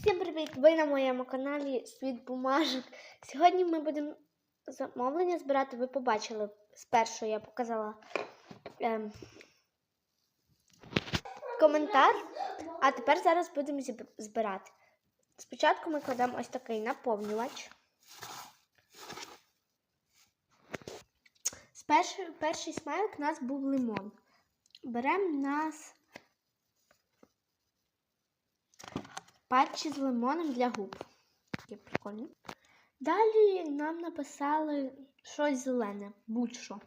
Всім привіт! Ви на моєму каналі Світ Бумажок. Сьогодні ми будемо замовлення збирати. Ви побачили спершу я показала ем, коментар, а тепер зараз будемо збирати. Спочатку ми кладемо ось такий наповнювач. Перший, перший смайлик у нас був лимон. Беремо нас патчі з лимоном для губ. Такі прикольні. Далі нам написали щось зелене, будь-що.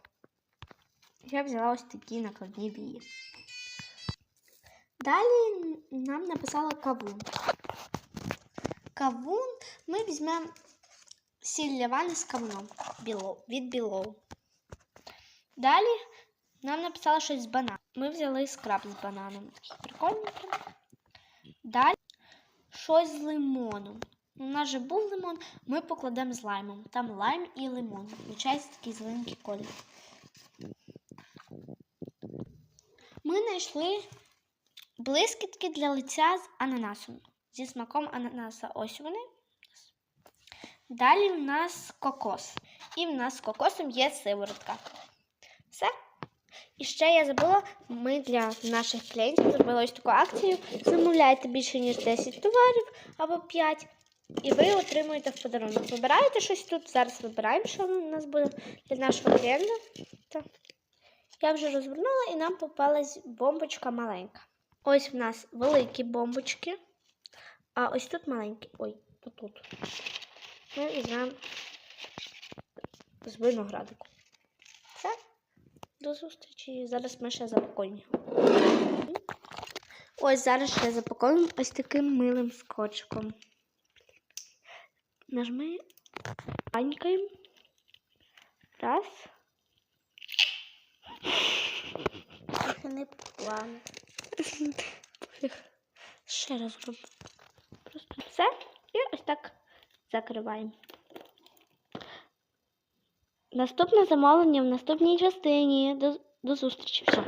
Я взяла ось такі накладні вії. Далі нам написали кавун. Кавун ми візьмемо сіль для з кавуном від білоу. Далі нам написали щось з бананом. Ми взяли скраб з бананом. Такий прикольний. Далі щось з лимоном. У нас же був лимон, ми покладемо з лаймом. Там лайм і лимон. Виходить такий зеленький колір. Ми знайшли блискітки для лиця з ананасом. Зі смаком ананаса. Ось вони. Далі в нас кокос. І в нас з кокосом є сиворотка. Все. І ще я забула, ми для наших клієнтів зробили ось таку акцію. Замовляйте більше, ніж 10 товарів або 5, і ви отримуєте в подарунок. Вибираєте щось тут. Зараз вибираємо, що у нас буде для нашого клієнта. Я вже розвернула і нам попалась бомбочка маленька. Ось в нас великі бомбочки, а ось тут маленькі. Ой, отут. Ми візьмемо з виноградику. До зустрічі. Зараз ми ще запакуємо. Ось зараз ще запакуємо ось таким милим скотчиком. Нажми, панькаємо. Раз. Це не план. Ще раз роблю. Просто все. І ось так закриваємо. Наступне замовлення в наступній частині. До, до зустрічі. Все.